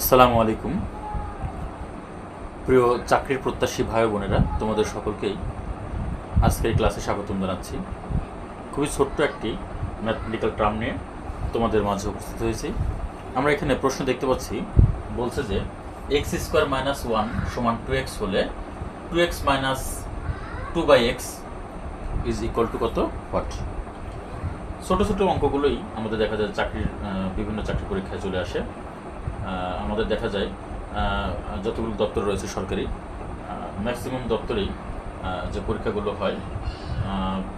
আসসালামু আলাইকুম। প্রিয় চাকরির প্রত্যাশী ভাই বোনেরা, তোমাদের সকলকেই আজকের ক্লাসে স্বাগতম জানাচ্ছি। খুবই ছোট্ট একটি ম্যাথমেটিক্যাল টার্ম নিয়ে তোমাদের মাঝে উপস্থিত হয়েছি। আমরা এখানে প্রশ্ন দেখতে পাচ্ছি, বলছে যে এক্স স্কোয়ার মাইনাস ওয়ান সমান টু এক্স হলে two x minus two by x is equal to কত? হোয়াট ছোটো ছোট অঙ্কগুলোই আমাদের দেখা যায় চাকরির বিভিন্ন চাকরি পরীক্ষায় চলে আসে। আমাদের দেখা যায় যতগুলো দপ্তর রয়েছে সরকারি ম্যাক্সিমাম দপ্তরেই যে পরীক্ষাগুলো হয়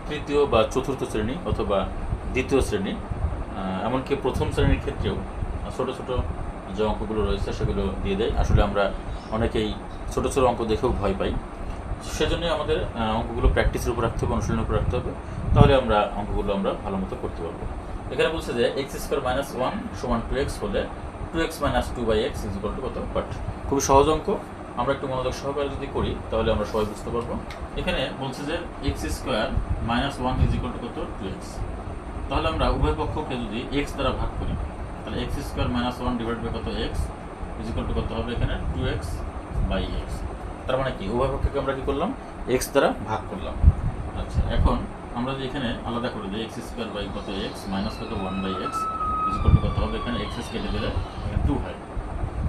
তৃতীয় বা চতুর্থ শ্রেণি অথবা দ্বিতীয় শ্রেণি এমনকি প্রথম শ্রেণির ক্ষেত্রেও ছোট ছোট যে অঙ্কগুলো রয়েছে সেগুলো দিয়ে দেয়। আসলে আমরা অনেকেই ছোট ছোট অঙ্ক দেখেও ভয় পাই। সেজন্যই আমাদের অঙ্কগুলো প্র্যাকটিসের উপর রাখতে হবে, অনুশীলনের উপর রাখতে হবে। তাহলে আমরা অঙ্কগুলো আমরা ভালো মতো করতে পারব। এখানে বলছে যে এক্স স্কোয়ার মাইনাস ওয়ান সমান টু এক্স হলে two x minus two by x is to কত? বাট খুবই সহজ অঙ্ক। আমরা একটু মনোযোগ সহকারে যদি করি, তাহলে আমরা সবাই বুঝতে পারব। এখানে বলছে যে x square minus one is equal to কত? টু এক্স তাহলে আমরা উভয় পক্ষকে যদি এক্স দ্বারা ভাগ করি, তাহলে x square minus one divide by কত? এক্স ইজ ইকুয়াল টু কত হবে এখানে? টু এক্স বাই এক্স তার মানে কি? উভয় পক্ষকে আমরা কি করলাম? এক্স দ্বারা ভাগ করলাম। আচ্ছা এখন আমরা যদি এখানে আলাদা করে দিই এক্স স্কোয়ার বাই কত? এক্স মাইনাস কত? ওয়ান বাই এক্স ইকুয়াল কত হবে? এখানে এক্স কেটে দিলে টু হয়।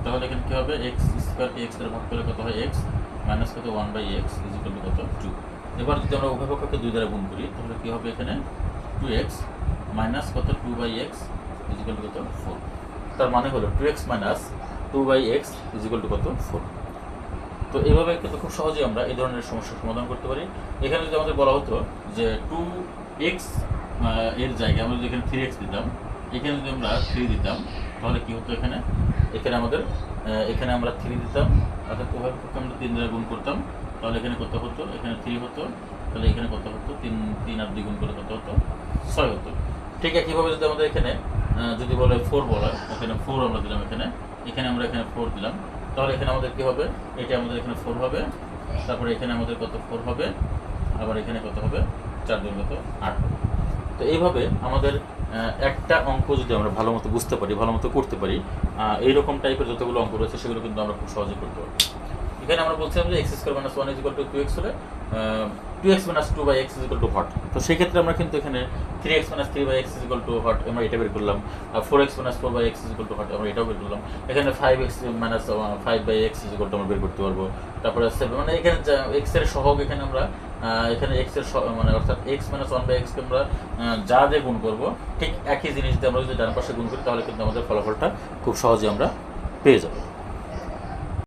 তাহলে এখানে কী হবে? এক্স স্কোয়ারকে এক্স দ্বারা ভাগ করলে কত হয়? এক্স মাইনাস কত? ওয়ান বাই এক্স ইজ কত? টু এবার যদি আমরা উভয় পক্ষকে দুই দ্বারা গুণ করি, তাহলে কী হবে এখানে? টু এক্স মাইনাস কত? Two by x is equal to কত? ফোর তার মানে হলো two x minus two by x is to কত? ফোর তো এইভাবে কিন্তু খুব সহজেই আমরা এই ধরনের সমস্যার সমাধান করতে পারি। এখানে যদি আমাদের বলা হতো যে টু এক্সের জায়গায় আমরা যদি এখানে থ্রি এক্স দিতাম এখানে যদি আমরা থ্রি দিতাম, তাহলে কী হতো এখানে? এখানে আমাদের এখানে আমরা থ্রি দিতাম, অর্থাৎ পক্ষে আমরা তিন দ্বারা গুণ করতাম, তাহলে এখানে কত হতো? এখানে থ্রি হতো, তাহলে এখানে কত হতো? তিন তিন আর দ্বিগুণ করে কত হতো? ছয় হতো। ঠিক একইভাবে যদি আমাদের এখানে যদি বলে ফোর বলা এখানে ফোর আমরা দিলাম এখানে এখানে আমরা এখানে ফোর দিলাম, তাহলে এখানে আমাদের কী হবে? এটা আমাদের এখানে ফোর হবে, তারপরে এখানে আমাদের কত ফোর হবে? আবার এখানে কত হবে? চার দুই কত? আট হবে। তো এইভাবে আমাদের একটা অঙ্ক যদি আমরা ভালো মতো বুঝতে পারি ভালো মতো করতে পারি এইরকম টাইপের যতগুলো অঙ্ক রয়েছে সেগুলো কিন্তু আমরা খুব সহজে করতে পারব। এখানে আমরা বলছিলাম যে x square minus one is equal to two x হলে two x minus two by x is equal to what তো সেই ক্ষেত্রে আমরা কিন্তু এখানে three x minus three by x is equal to what আমরা এটা বের করলাম। Four x minus four by x is equal to what আমরা এটাও বের করলাম। এখানে five x minus five by x is equal to আমরা বের করতে পারব। তারপরে মানে এখানে এক্সের সহগ এখানে আমরা এখানে এক্সের মানে অর্থাৎ এক্স মাইনাস ওয়ান বাই এক্সকে আমরা যা দিয়ে গুণ করব, ঠিক একই জিনিস দিয়ে আমরা যদি ডান পাশে গুণ করি, তাহলে কিন্তু আমাদের ফলাফলটা খুব সহজে আমরা পেয়ে যাব।